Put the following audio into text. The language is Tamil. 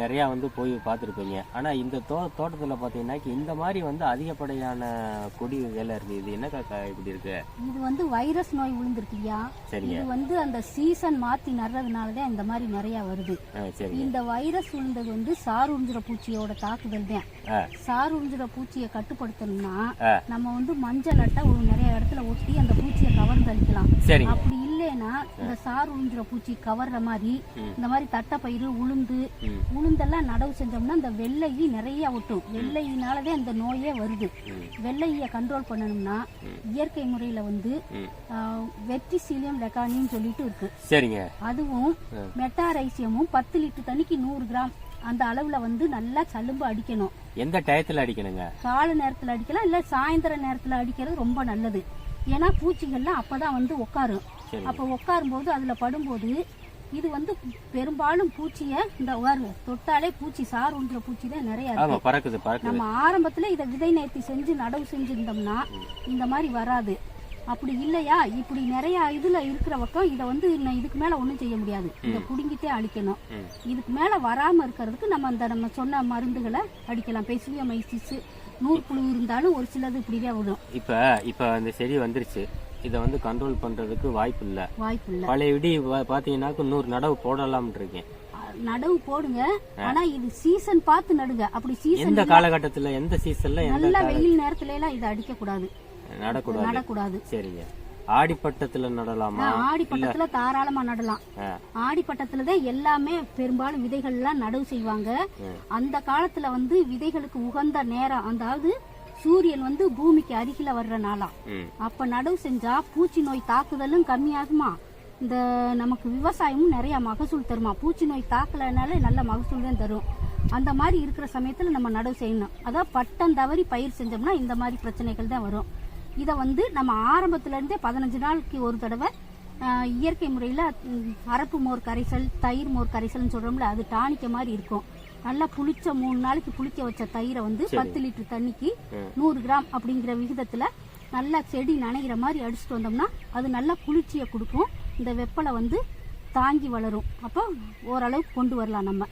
நிறையா வந்து போய் பார்த்துருப்பீங்க. ஆனால் இந்த தோ தோட்டத்தில் பார்த்தீங்கன்னா இந்த மாதிரி வந்து அதிகப்படியான கொடிகள் இருக்குது இது என்ன காக்கா இப்படி இருக்கு? இது வந்து வைரஸ் நோய் விழுந்திருக்கு இல்லையா? சரிங்க. இது வந்து அந்த சீசன் மாத்தி நடுறதுனால தான் இந்த மாதிரி நிறைய வருது. சரிங்க. இந்த வைரஸ் விழுந்தது வந்து சார் உறிஞ்சுற பூச்சியோட தாக்குதல் தான். சார் உறிஞ்சுற பூச்சியை கட்டுப்படுத்தணும்னா. நம்ம வந்து மஞ்சள் அட்டை ஒரு நிறைய இடத்துல ஒட்டி அந்த பூச்சியை கவர்ந்து அழிக்கலாம் சரிங்க. அப்படி இல்லைன்னா இந்த சார் உறிஞ்சுற பூச்சி கவர்ற மாதிரி இந்த மாதிரி தட்டைப்பயிறு உளுந்து. உளுந்தெல்லாம் நடவு செஞ்சோம்னா இந்த வெள்ளையி நிறைய ஒட்டும். வெள்ளையினாலதான் இந்த நோயே வருது. வெள்ளையை கண்ட்ரோல் பண்ணணும்னா இயற்கை முறையில வந்து. வெற்றி சீலியம் லெக்கானின்னு சொல்லிட்டு இருக்கு. சரிங்க. அதுவும் மெட்டாரைசியமும் பத்து லிட்டர் தண்ணிக்கு நூறு கிராம் அந்த அளவுல வந்து நல்லா சலும்பு அடிக்கணும். எந்த டயத்தில் அடிக்கணுங்க? காலை நேரத்துல அடிக்கலாம் இல்ல சாயந்தர நேரத்துல அடிக்கிறது ரொம்ப நல்லது. ஏன்னா பூச்சிகள்லாம் அப்பதான் வந்து உட்காரும். அப்ப உட்காரும் போது அதுல படும்போது இது வந்து பெரும்பாலும் பூச்சிய இந்த வாரு தொட்டாலே பூச்சி சார் உன்ற பூச்சி தான் நிறைய நம்ம ஆரம்பத்துல இதை விதை நேர்த்தி செஞ்சு நடவு செஞ்சிருந்தோம்னா இந்த மாதிரி வராது. அப்படி இல்லையா? இப்படி நிறைய இதுல இருக்கிற பக்கம் இதை வந்து இதுக்கு மேல ஒண்ணும் செய்ய முடியாது. இதை புடுங்கிட்டே அழிக்கணும். இதுக்கு மேல வராம இருக்கிறதுக்கு நம்ம அந்த நம்ம சொன்ன மருந்துகளை அடிக்கலாம். பெசிலியமைசிஸ் நூற்புழு இருந்தாலும் ஒரு சிலது இப்படிதான் விடும் இப்போ இப்போ அந்த செடி வந்துருச்சு. இதை வந்து கண்ட்ரோல் பண்ணுறதுக்கு வாய்ப்பு இல்லை வாய்ப்பு இல்ல பழைய விடி பார்த்தீங்கன்னாக்க நூறு நடவு போடலாம்னு இருக்கேன் நடவு போடுங்க. ஆனா இது சீசன் பார்த்து நடுங்க. அப்படி சீசன் எந்த காலகட்டத்தில் எந்த சீசனில் நல்ல வெயில் நேரத்துல எல்லாம் இதை அடிக்க கூடாது நடக்கூடாது. நடக்கூடாது. சரிங்க. ஆடிப்பட்டத்தில் நடலாமா? ஆடிப்பட்டத்துல தாராளமா நடலாம். ஆ. ஆடிப்பட்டத்துல தான் எல்லாமே பெரும்பாலும் விதைகள் எல்லாம் நடவு செய்வாங்க. அந்த காலத்துல வந்து விதைகளுக்கு உகந்த நேரம் அதாவது சூரியன் வந்து பூமிக்கு அருகில வர்ற நாளாம் ம். அப்ப நடவு செஞ்சா பூச்சி நோய் தாக்குதலும் கம்மியாகுமா? இந்த நமக்கு விவசாயமும் நிறைய மகசூல் தருமா? பூச்சி நோய் தாக்கலனால நல்ல மகசூல் தான் தரும். அந்த மாதிரி இருக்கிற சமயத்துல நம்ம நடவு செய்யணும். அதான் பட்டம் தவறி பயிர் செஞ்சோம்னா இந்த மாதிரி பிரச்சனைகள் தான் வரும். இதை வந்து நம்ம ஆரம்பத்துல இருந்தே பதினஞ்சு நாளைக்கு ஒரு தடவை இயற்கை முறையில அரப்பு மோர் கரைசல் தயிர் மோர் கரைசல்னு சொல்றோம்ல அது டானிக்க மாதிரி இருக்கும். நல்லா புளிச்ச மூணு நாளைக்கு புளிக்க வச்ச தயிரை வந்து பத்து லிட்டர் தண்ணிக்கு நூறு கிராம் அப்படிங்கிற விகிதத்துல நல்லா செடி நனைகிற மாதிரி அடிச்சுட்டு வந்தோம்னா அது நல்லா குளிர்ச்சியை கொடுக்கும். இந்த வெப்பலை வந்து தாங்கி வளரும். அப்போ ஓரளவுக்கு கொண்டு வரலாம் நம்ம.